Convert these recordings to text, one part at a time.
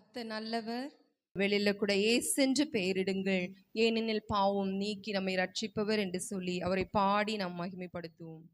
கத்த நல்லவர். வெளியில கூட ஏசென்று பெயரிடுங்கள். ஏனெனில் பாவம் நீக்கி நம்மை ரட்சிப்பவர் என்று சொல்லி அவரை பாடி நாம் மகிமைப்படுத்துவோம்.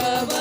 Baba.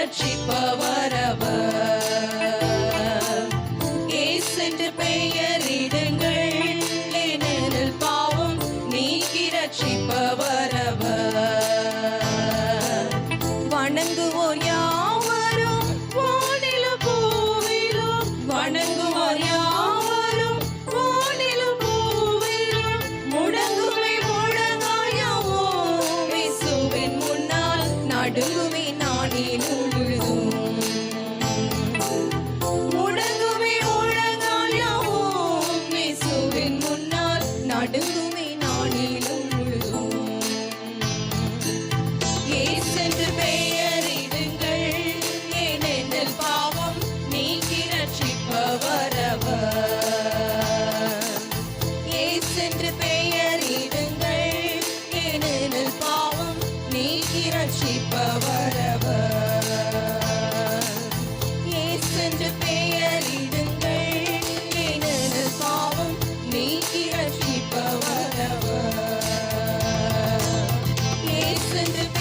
ரட்சிப்பவரவர். என்று பெயரிடுங்கள். ஏனெனில் பாவம் நீக்கி ரட்சிப்பவரவர். வணங்குவோர் யாவரும் வானிலும் பூவிலும். வணங்குவோர் யாவரும் வானிலும் பூவிலும். முடங்குமை முழங்காயோ விசுவின் முன்னால் நடுங்குமே in the